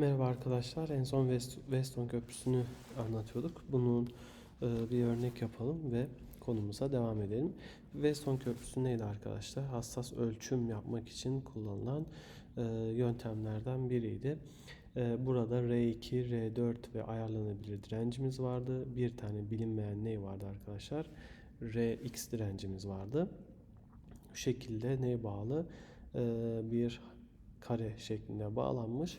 Merhaba arkadaşlar. En son West, Weston Köprüsü'nü anlatıyorduk. Bunun e, bir örnek yapalım ve konumuza devam edelim. Weston Köprüsü neydi arkadaşlar? Hassas ölçüm yapmak için kullanılan e, yöntemlerden biriydi. E, burada R2, R4 ve ayarlanabilir direncimiz vardı. Bir tane bilinmeyen ne vardı arkadaşlar? Rx direncimiz vardı. Bu şekilde neye bağlı? Bir kare şeklinde bağlanmış.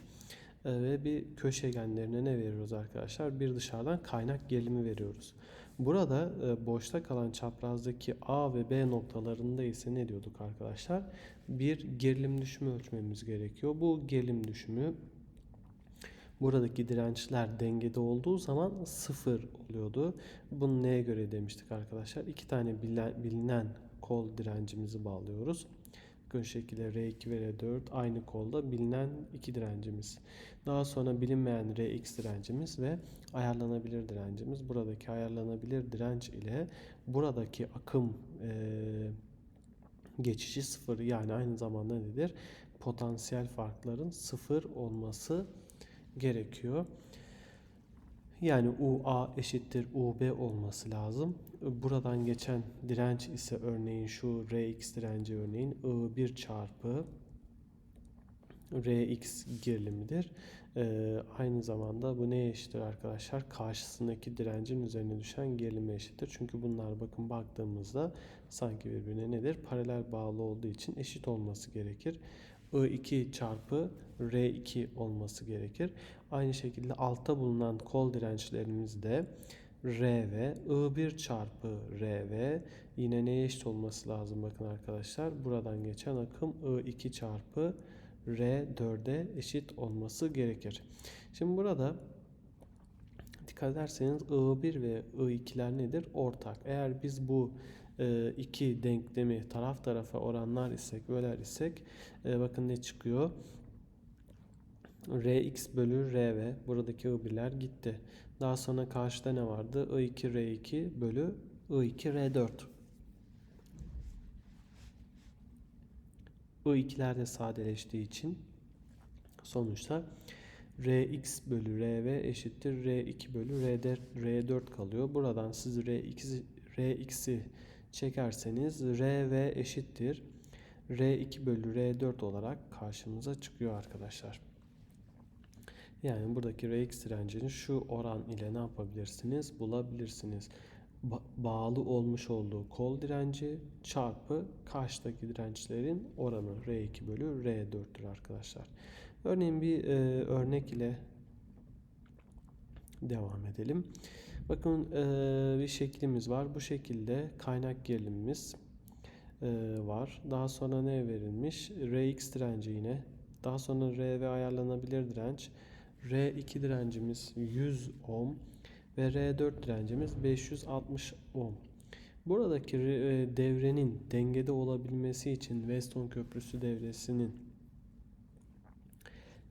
Ee, ve bir köşegenlerine ne veriyoruz arkadaşlar? Bir dışarıdan kaynak gerilimi veriyoruz. Burada e, boşta kalan çaprazdaki A ve B noktalarında ise ne diyorduk arkadaşlar? Bir gerilim düşümü ölçmemiz gerekiyor. Bu gerilim düşümü buradaki dirençler dengede olduğu zaman sıfır oluyordu. Bunu neye göre demiştik arkadaşlar? İki tane bilinen kol direncimizi bağlıyoruz. Bakın şekilde R2 ve R4 aynı kolda bilinen iki direncimiz. Daha sonra bilinmeyen Rx direncimiz ve ayarlanabilir direncimiz. Buradaki ayarlanabilir direnç ile buradaki akım e, geçişi sıfır yani aynı zamanda nedir? Potansiyel farkların sıfır olması gerekiyor. Yani UA eşittir UB olması lazım. Buradan geçen direnç ise örneğin şu Rx direnci örneğin I1 çarpı Rx gerilimidir. Ee, aynı zamanda bu neye eşittir arkadaşlar? Karşısındaki direncin üzerine düşen gerilime eşittir. Çünkü bunlar bakın baktığımızda sanki birbirine nedir? Paralel bağlı olduğu için eşit olması gerekir. I2 çarpı R2 olması gerekir. Aynı şekilde altta bulunan kol dirençlerimiz de RV, I1 çarpı RV yine neye eşit olması lazım bakın arkadaşlar. Buradan geçen akım I2 çarpı R4'e eşit olması gerekir. Şimdi burada dikkat ederseniz I1 ve I2'ler nedir? Ortak. Eğer biz bu iki denklemi taraf tarafa oranlar isek, böler isek e, bakın ne çıkıyor? Rx bölü Rv buradaki I1'ler gitti. Daha sonra karşıda ne vardı? I2 R2 bölü I2 R4. I2'ler de sadeleştiği için sonuçta Rx bölü Rv eşittir R2 bölü R4, R4 kalıyor. Buradan siz Rx, Rx'i çekerseniz Rv eşittir R2 bölü R4 olarak karşımıza çıkıyor arkadaşlar. Yani buradaki Rx direncini şu oran ile ne yapabilirsiniz? Bulabilirsiniz. Ba bağlı olmuş olduğu kol direnci çarpı karşıdaki dirençlerin oranı R2 bölü R4'tür arkadaşlar. Örneğin bir e, örnek ile devam edelim. Bakın bir şeklimiz var. Bu şekilde kaynak gerilimimiz var. Daha sonra ne verilmiş? Rx direnci yine. Daha sonra R ve ayarlanabilir direnç. R2 direncimiz 100 ohm ve R4 direncimiz 560 ohm. Buradaki devrenin dengede olabilmesi için Weston Köprüsü devresinin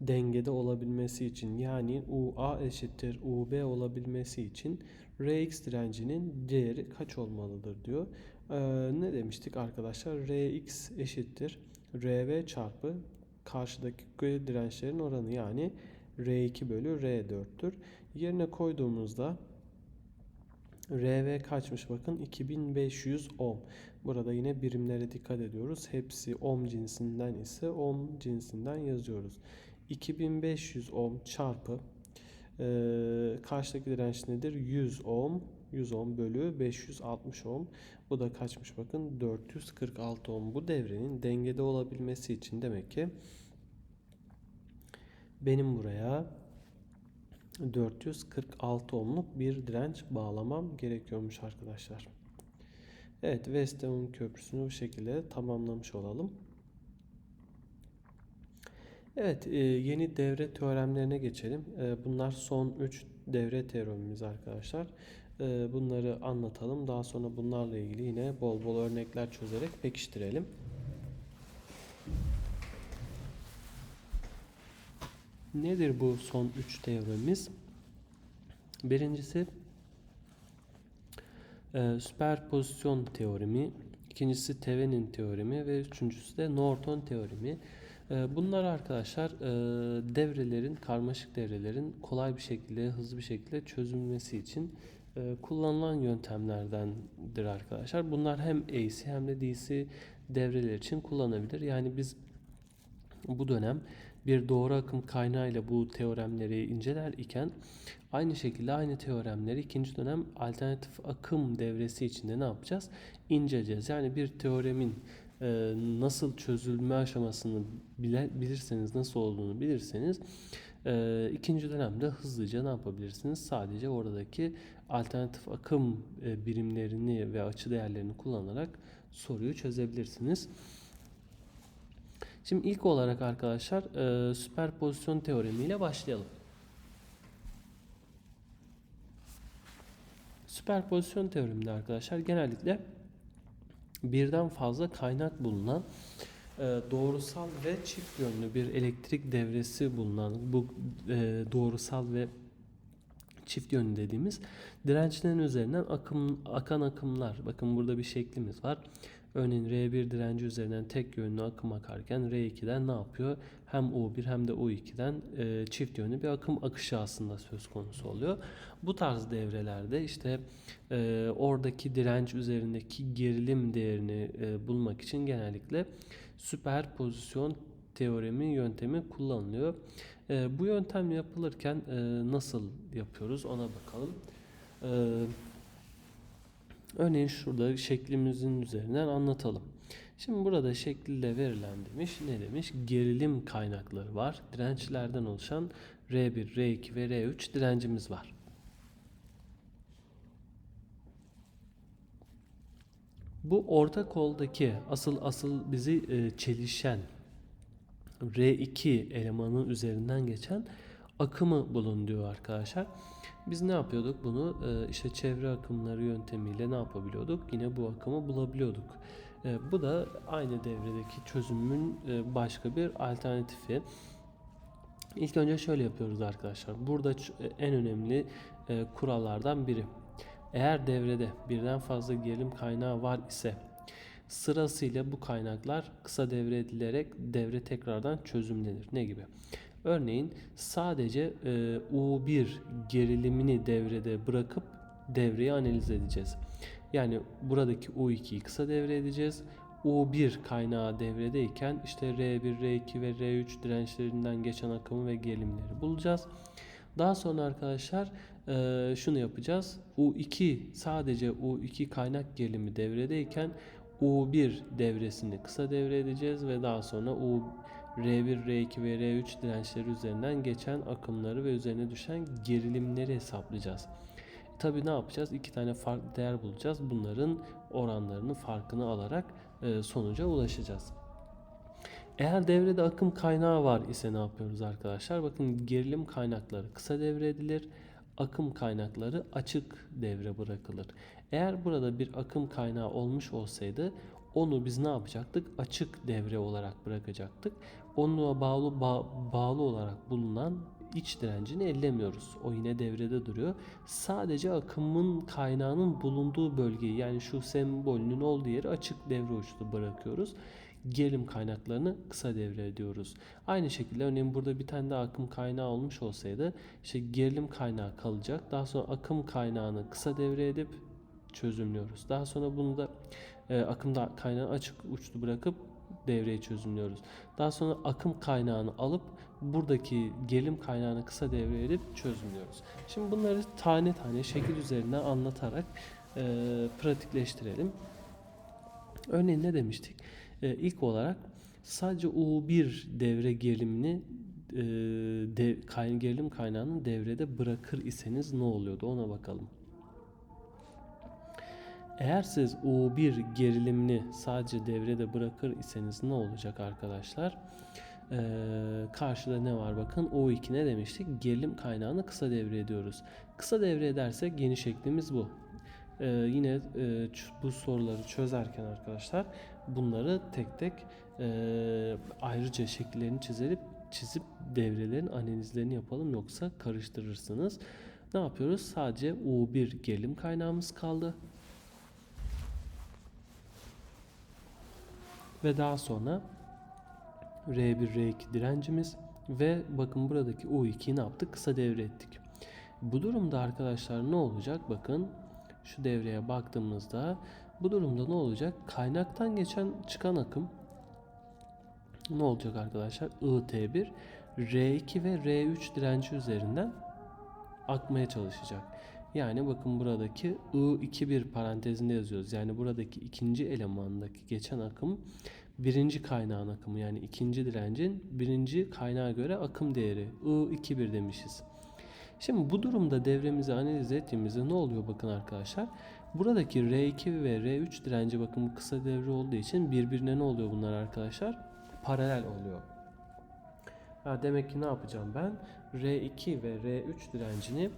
dengede olabilmesi için yani UA eşittir UB olabilmesi için Rx direncinin değeri kaç olmalıdır diyor. Ee, ne demiştik arkadaşlar? Rx eşittir Rv çarpı karşıdaki dirençlerin oranı yani R2 bölü R4'tür. Yerine koyduğumuzda RV kaçmış bakın 2500 ohm. Burada yine birimlere dikkat ediyoruz. Hepsi ohm cinsinden ise ohm cinsinden yazıyoruz. 2500 ohm çarpı e, karşıdaki direnç nedir? 100 ohm 100 ohm bölü 560 ohm. Bu da kaçmış bakın 446 ohm. Bu devrenin dengede olabilmesi için demek ki benim buraya 446 ohmluk bir direnç bağlamam gerekiyormuş arkadaşlar. Evet Weston Köprüsü'nü bu şekilde tamamlamış olalım. Evet e, yeni devre teoremlerine geçelim. E, bunlar son 3 devre teoremimiz arkadaşlar. E, bunları anlatalım. Daha sonra bunlarla ilgili yine bol bol örnekler çözerek pekiştirelim. Nedir bu son 3 teoremimiz? Birincisi süperpozisyon teoremi, ikincisi Thevenin teoremi ve üçüncüsü de Norton teoremi. E, bunlar arkadaşlar e, devrelerin, karmaşık devrelerin kolay bir şekilde, hızlı bir şekilde çözülmesi için e, kullanılan yöntemlerdendir arkadaşlar. Bunlar hem AC hem de DC devreler için kullanabilir. Yani biz bu dönem bir doğru akım kaynağıyla bu teoremleri inceler iken aynı şekilde aynı teoremleri ikinci dönem alternatif akım devresi içinde ne yapacağız? İnceleyeceğiz. Yani bir teoremin e, nasıl çözülme aşamasını bile, bilirseniz, nasıl olduğunu bilirseniz e, ikinci dönemde hızlıca ne yapabilirsiniz? Sadece oradaki alternatif akım e, birimlerini ve açı değerlerini kullanarak soruyu çözebilirsiniz. Şimdi ilk olarak arkadaşlar e, süperpozisyon teoremiyle başlayalım. Süperpozisyon teoreminde arkadaşlar genellikle birden fazla kaynak bulunan e, doğrusal ve çift yönlü bir elektrik devresi bulunan bu e, doğrusal ve çift yönlü dediğimiz dirençlerin üzerinden akım akan akımlar. Bakın burada bir şeklimiz var. Örneğin R1 direnci üzerinden tek yönlü akım akarken R2'den ne yapıyor? Hem U1 hem de U2'den e, çift yönlü bir akım akışı aslında söz konusu oluyor. Bu tarz devrelerde işte e, oradaki direnç üzerindeki gerilim değerini e, bulmak için genellikle süperpozisyon teoremi yöntemi kullanılıyor. E, bu yöntem yapılırken e, nasıl yapıyoruz ona bakalım. E, Örneğin şurada şeklimizin üzerinden anlatalım. Şimdi burada şekilde verilen demiş ne demiş? Gerilim kaynakları var. Dirençlerden oluşan R1, R2 ve R3 direncimiz var. Bu orta koldaki asıl asıl bizi e, çelişen R2 elemanın üzerinden geçen akımı bulun diyor arkadaşlar. Biz ne yapıyorduk bunu? Ee, işte çevre akımları yöntemiyle ne yapabiliyorduk? Yine bu akımı bulabiliyorduk. Ee, bu da aynı devredeki çözümün e, başka bir alternatifi. İlk önce şöyle yapıyoruz arkadaşlar. Burada en önemli e, kurallardan biri. Eğer devrede birden fazla gerilim kaynağı var ise sırasıyla bu kaynaklar kısa devre edilerek devre tekrardan çözümlenir. Ne gibi? Örneğin sadece e, U1 gerilimini devrede bırakıp devreyi analiz edeceğiz. Yani buradaki U2'yi kısa devre edeceğiz. U1 kaynağı devredeyken işte R1, R2 ve R3 dirençlerinden geçen akımı ve gerilimleri bulacağız. Daha sonra arkadaşlar e, şunu yapacağız. U2 sadece U2 kaynak gerilimi devredeyken U1 devresini kısa devre edeceğiz ve daha sonra U R1, R2 ve R3 dirençleri üzerinden geçen akımları ve üzerine düşen gerilimleri hesaplayacağız. Tabii ne yapacağız? İki tane farklı değer bulacağız. Bunların oranlarını farkını alarak e, sonuca ulaşacağız. Eğer devrede akım kaynağı var ise ne yapıyoruz arkadaşlar? Bakın gerilim kaynakları kısa devre edilir. Akım kaynakları açık devre bırakılır. Eğer burada bir akım kaynağı olmuş olsaydı onu biz ne yapacaktık? Açık devre olarak bırakacaktık. Onunla bağlı ba bağlı olarak bulunan iç direncini ellemiyoruz. O yine devrede duruyor. Sadece akımın kaynağının bulunduğu bölgeyi yani şu sembolünün olduğu yeri açık devre uçlu bırakıyoruz. Gerilim kaynaklarını kısa devre ediyoruz. Aynı şekilde örneğin burada bir tane daha akım kaynağı olmuş olsaydı işte gerilim kaynağı kalacak. Daha sonra akım kaynağını kısa devre edip çözümlüyoruz. Daha sonra bunu da e, akımda kaynağı açık uçlu bırakıp devreyi çözümlüyoruz. Daha sonra akım kaynağını alıp buradaki gerilim kaynağını kısa devre edip çözümlüyoruz. Şimdi bunları tane tane şekil üzerinden anlatarak e, pratikleştirelim. Örneğin ne demiştik? E, ilk olarak sadece U1 devre gerilimini e, dev, kay, gerilim kaynağını devrede bırakır iseniz ne oluyordu ona bakalım. Eğer siz U1 gerilimini sadece devrede bırakır iseniz ne olacak arkadaşlar? Ee, karşıda ne var bakın U2 ne demiştik? Gerilim kaynağını kısa devre ediyoruz. Kısa devre edersek yeni şeklimiz bu. Ee, yine e, bu soruları çözerken arkadaşlar bunları tek tek e, ayrıca şekillerini çizip çizip devrelerin analizlerini yapalım yoksa karıştırırsınız. Ne yapıyoruz? Sadece U1 gerilim kaynağımız kaldı. Ve daha sonra R1, R2 direncimiz ve bakın buradaki U2'yi ne yaptık? Kısa devre ettik. Bu durumda arkadaşlar ne olacak? Bakın şu devreye baktığımızda bu durumda ne olacak? Kaynaktan geçen çıkan akım ne olacak arkadaşlar? IT1 R2 ve R3 direnci üzerinden akmaya çalışacak. Yani bakın buradaki I21 parantezinde yazıyoruz. Yani buradaki ikinci elemandaki geçen akım birinci kaynağın akımı yani ikinci direncin birinci kaynağa göre akım değeri I21 demişiz. Şimdi bu durumda devremizi analiz ettiğimizde ne oluyor bakın arkadaşlar. Buradaki R2 ve R3 direnci bakın bu kısa devre olduğu için birbirine ne oluyor bunlar arkadaşlar? Paralel oluyor. Ha, demek ki ne yapacağım ben? R2 ve R3 direncini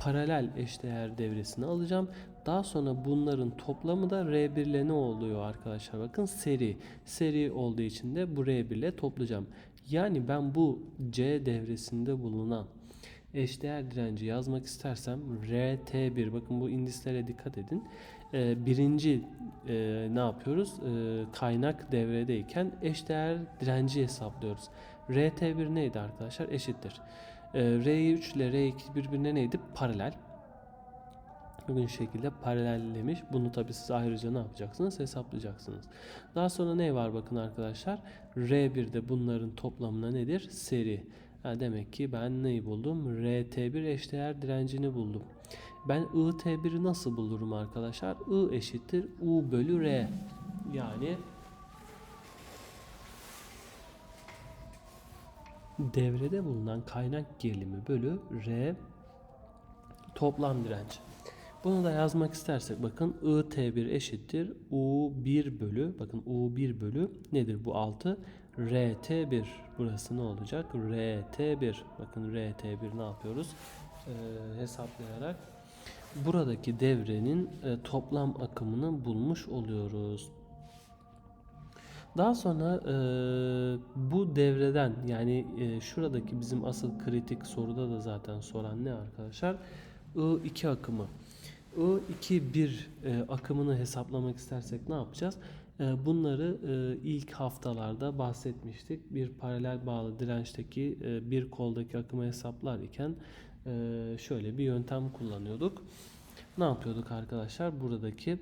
paralel eşdeğer devresine alacağım. Daha sonra bunların toplamı da R1 ile ne oluyor arkadaşlar? Bakın seri. Seri olduğu için de bu R1 ile toplayacağım. Yani ben bu C devresinde bulunan eşdeğer direnci yazmak istersem RT1 bakın bu indislere dikkat edin. Ee, birinci e, ne yapıyoruz? Ee, kaynak devredeyken eşdeğer direnci hesaplıyoruz. RT1 neydi arkadaşlar? Eşittir. Ee, R3 ile R2 birbirine neydi? Paralel. Bugün şekilde paralellemiş. Bunu tabi siz ayrıca ne yapacaksınız? Hesaplayacaksınız. Daha sonra ne var bakın arkadaşlar? R1'de bunların toplamına nedir? Seri. Ha, demek ki ben neyi buldum? RT1 eşdeğer direncini buldum. Ben IT1'i nasıl bulurum arkadaşlar? I eşittir U bölü R. Yani devrede bulunan kaynak gerilimi bölü R toplam direnç. Bunu da yazmak istersek bakın IT1 eşittir U1 bölü bakın U1 bölü nedir bu 6 RT1 burası ne olacak? RT1 bakın RT1 ne yapıyoruz? Ee, hesaplayarak buradaki devrenin e, toplam akımını bulmuş oluyoruz. Daha sonra e, bu devreden yani e, şuradaki bizim asıl kritik soruda da zaten soran ne arkadaşlar? I2 akımı. I2-1 e, akımını hesaplamak istersek ne yapacağız? E, bunları e, ilk haftalarda bahsetmiştik. Bir paralel bağlı dirençteki e, bir koldaki akımı hesaplar iken e, şöyle bir yöntem kullanıyorduk. Ne yapıyorduk arkadaşlar? Buradaki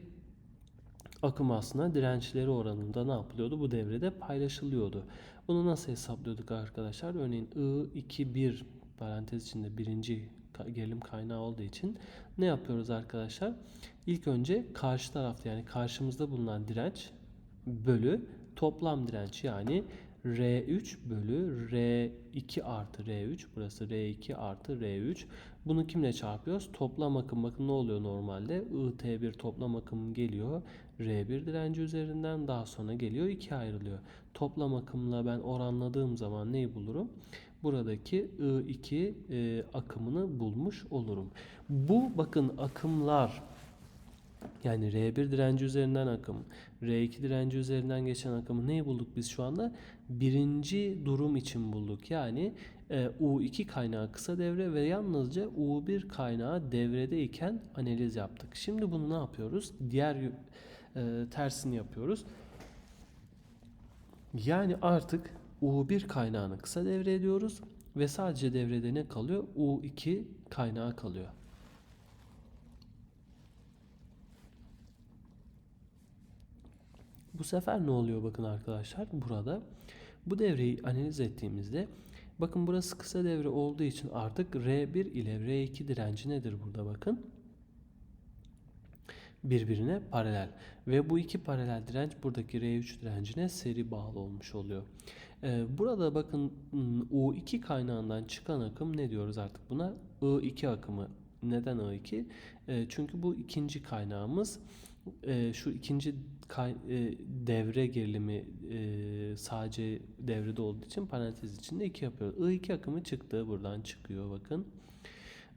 akım aslında dirençleri oranında ne yapılıyordu? Bu devrede paylaşılıyordu. Bunu nasıl hesaplıyorduk arkadaşlar? Örneğin I2-1 parantez içinde birinci gerilim kaynağı olduğu için ne yapıyoruz arkadaşlar? İlk önce karşı tarafta yani karşımızda bulunan direnç bölü toplam direnç yani R3 bölü R2 artı R3 burası R2 artı R3 bunu kimle çarpıyoruz? Toplam akım bakın ne oluyor normalde? IT1 toplam akım geliyor. R1 direnci üzerinden daha sonra geliyor 2 ayrılıyor. Toplam akımla ben oranladığım zaman neyi bulurum? Buradaki I2 e, akımını bulmuş olurum. Bu bakın akımlar yani R1 direnci üzerinden akım, R2 direnci üzerinden geçen akımı neyi bulduk biz şu anda? Birinci durum için bulduk. Yani e, U2 kaynağı kısa devre ve yalnızca U1 kaynağı devredeyken analiz yaptık. Şimdi bunu ne yapıyoruz? Diğer e, tersini yapıyoruz. Yani artık U1 kaynağını kısa devre ediyoruz ve sadece devrede ne kalıyor? U2 kaynağı kalıyor. Bu sefer ne oluyor bakın arkadaşlar burada bu devreyi analiz ettiğimizde bakın burası kısa devre olduğu için artık R1 ile R2 direnci nedir burada bakın birbirine paralel ve bu iki paralel direnç buradaki R3 direncine seri bağlı olmuş oluyor. Ee, burada bakın U2 kaynağından çıkan akım ne diyoruz artık buna? I2 akımı. Neden I2? Ee, çünkü bu ikinci kaynağımız e, şu ikinci e, devre gerilimi e, sadece devrede olduğu için parantez içinde 2 yapıyoruz. I2 akımı çıktı. Buradan çıkıyor bakın.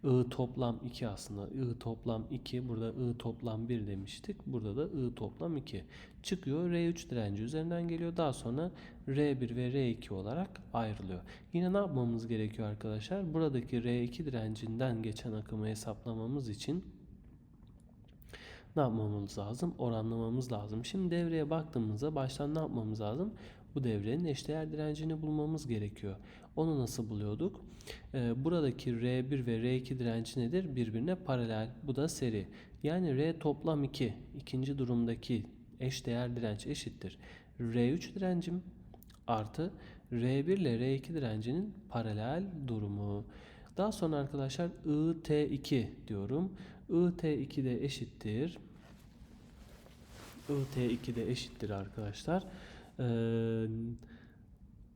I toplam 2 aslında. I toplam 2. Burada I toplam 1 demiştik. Burada da I toplam 2. Çıkıyor. R3 direnci üzerinden geliyor. Daha sonra R1 ve R2 olarak ayrılıyor. Yine ne yapmamız gerekiyor arkadaşlar? Buradaki R2 direncinden geçen akımı hesaplamamız için ne yapmamız lazım? Oranlamamız lazım. Şimdi devreye baktığımızda baştan ne yapmamız lazım? Bu devrenin eşdeğer direncini bulmamız gerekiyor. Onu nasıl buluyorduk? Ee, buradaki R1 ve R2 direnci nedir? Birbirine paralel. Bu da seri. Yani R toplam 2. ikinci durumdaki eşdeğer direnç eşittir. R3 direncim artı R1 ile R2 direncinin paralel durumu. Daha sonra arkadaşlar IT2 diyorum. IT2 de eşittir. IT2 de eşittir arkadaşlar. Ee,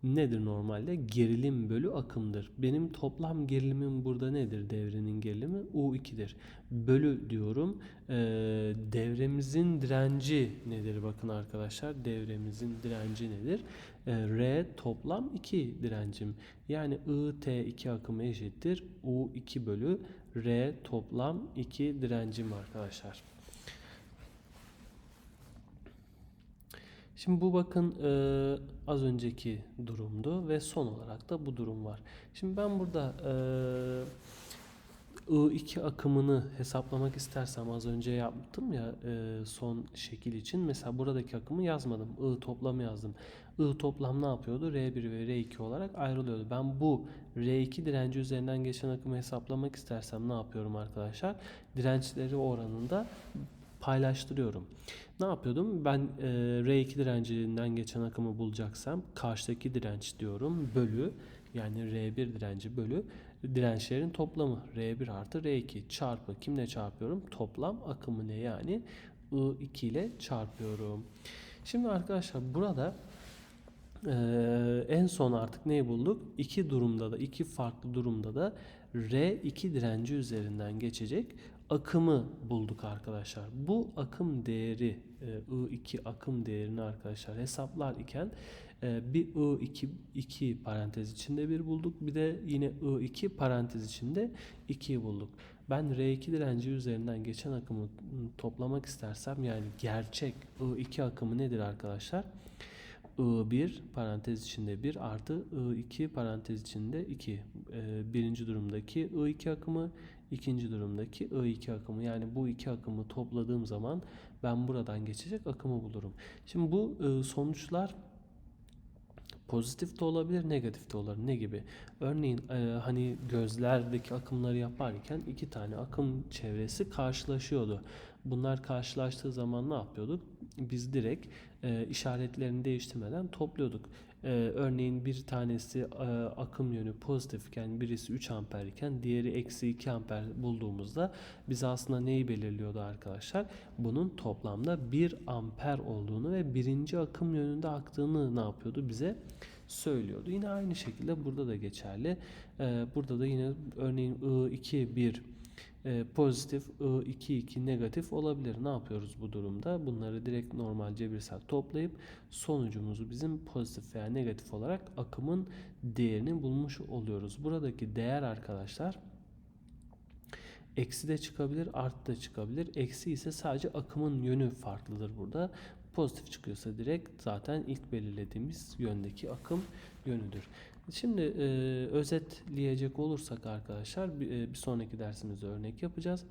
nedir normalde? Gerilim bölü akımdır. Benim toplam gerilimim burada nedir? Devrenin gerilimi U2'dir. Bölü diyorum. Ee, devremizin direnci nedir? Bakın arkadaşlar devremizin direnci nedir? Ee, R toplam 2 direncim. Yani IT2 akımı eşittir. U2 bölü R toplam 2 direncim arkadaşlar. Şimdi bu bakın e, az önceki durumdu ve son olarak da bu durum var. Şimdi ben burada e, I2 akımını hesaplamak istersem az önce yaptım ya e, son şekil için. Mesela buradaki akımı yazmadım. I toplamı yazdım. I toplam ne yapıyordu? R1 ve R2 olarak ayrılıyordu. Ben bu R2 direnci üzerinden geçen akımı hesaplamak istersem ne yapıyorum arkadaşlar? Dirençleri oranında paylaştırıyorum. Ne yapıyordum? Ben e, R2 direncinden geçen akımı bulacaksam karşıdaki direnç diyorum bölü yani R1 direnci bölü dirençlerin toplamı R1 artı R2 çarpı kimle çarpıyorum? Toplam akımı ne yani? I2 ile çarpıyorum. Şimdi arkadaşlar burada ee, en son artık neyi bulduk? İki durumda da iki farklı durumda da R2 direnci üzerinden geçecek akımı bulduk arkadaşlar. Bu akım değeri e, I2 akım değerini arkadaşlar hesaplar iken e, bir I2 2 parantez içinde bir bulduk. Bir de yine I2 parantez içinde 2'yi bulduk. Ben R2 direnci üzerinden geçen akımı toplamak istersem yani gerçek I2 akımı nedir arkadaşlar? I1 parantez içinde 1 artı I2 parantez içinde 2. E, birinci durumdaki I2 akımı ikinci durumdaki I2 akımı yani bu iki akımı topladığım zaman ben buradan geçecek akımı bulurum. Şimdi bu e, sonuçlar pozitif de olabilir, negatif de olabilir. Ne gibi? Örneğin e, hani gözlerdeki akımları yaparken iki tane akım çevresi karşılaşıyordu. Bunlar karşılaştığı zaman ne yapıyorduk? Biz direkt e, işaretlerini değiştirmeden topluyorduk. E, örneğin bir tanesi e, akım yönü pozitifken birisi 3 amper iken diğeri eksi 2 amper bulduğumuzda biz aslında neyi belirliyordu arkadaşlar? Bunun toplamda 1 amper olduğunu ve birinci akım yönünde aktığını ne yapıyordu? Bize söylüyordu. Yine aynı şekilde burada da geçerli. E, burada da yine örneğin I2 1 e, pozitif I2 2 negatif olabilir. Ne yapıyoruz bu durumda? Bunları direkt normal cebirsel toplayıp sonucumuzu bizim pozitif veya negatif olarak akımın değerini bulmuş oluyoruz. Buradaki değer arkadaşlar eksi de çıkabilir, artı da çıkabilir. Eksi ise sadece akımın yönü farklıdır burada. Pozitif çıkıyorsa direkt zaten ilk belirlediğimiz yöndeki akım yönüdür. Şimdi e, özetleyecek olursak arkadaşlar bir, e, bir sonraki dersimizde örnek yapacağız.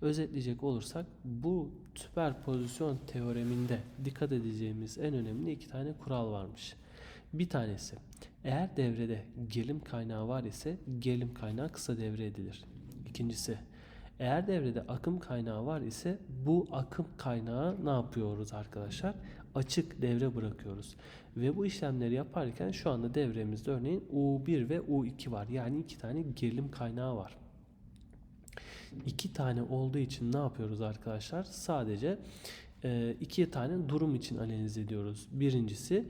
Özetleyecek olursak bu süperpozisyon teoreminde dikkat edeceğimiz en önemli iki tane kural varmış. Bir tanesi eğer devrede gelim kaynağı var ise gelim kaynağı kısa devre edilir. İkincisi eğer devrede akım kaynağı var ise bu akım kaynağı ne yapıyoruz arkadaşlar? Açık devre bırakıyoruz. Ve bu işlemleri yaparken şu anda devremizde örneğin U1 ve U2 var. Yani iki tane gerilim kaynağı var. İki tane olduğu için ne yapıyoruz arkadaşlar? Sadece e, iki tane durum için analiz ediyoruz. Birincisi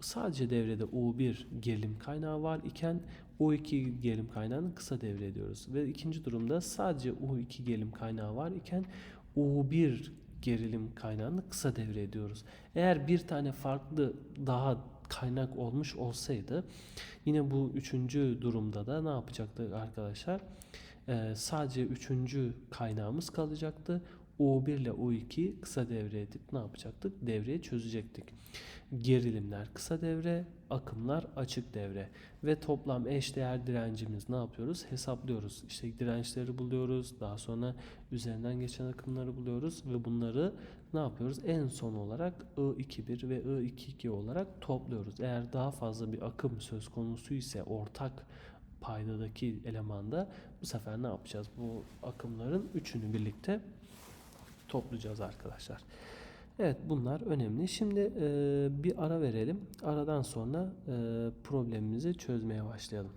sadece devrede U1 gerilim kaynağı var iken U2 gerilim kaynağını kısa devre ediyoruz. Ve ikinci durumda sadece U2 gerilim kaynağı var iken U1 gerilim kaynağını kısa devre ediyoruz. Eğer bir tane farklı daha kaynak olmuş olsaydı yine bu üçüncü durumda da ne yapacaktı arkadaşlar? Ee, sadece üçüncü kaynağımız kalacaktı. U1 ile U2'yi kısa devre edip ne yapacaktık? Devreyi çözecektik. Gerilimler kısa devre, akımlar açık devre ve toplam eşdeğer direncimiz ne yapıyoruz? Hesaplıyoruz. İşte dirençleri buluyoruz. Daha sonra üzerinden geçen akımları buluyoruz ve bunları ne yapıyoruz? En son olarak I21 ve I22 olarak topluyoruz. Eğer daha fazla bir akım söz konusu ise ortak paydadaki elemanda bu sefer ne yapacağız? Bu akımların üçünü birlikte toplayacağız arkadaşlar. Evet bunlar önemli. Şimdi e, bir ara verelim. Aradan sonra e, problemimizi çözmeye başlayalım.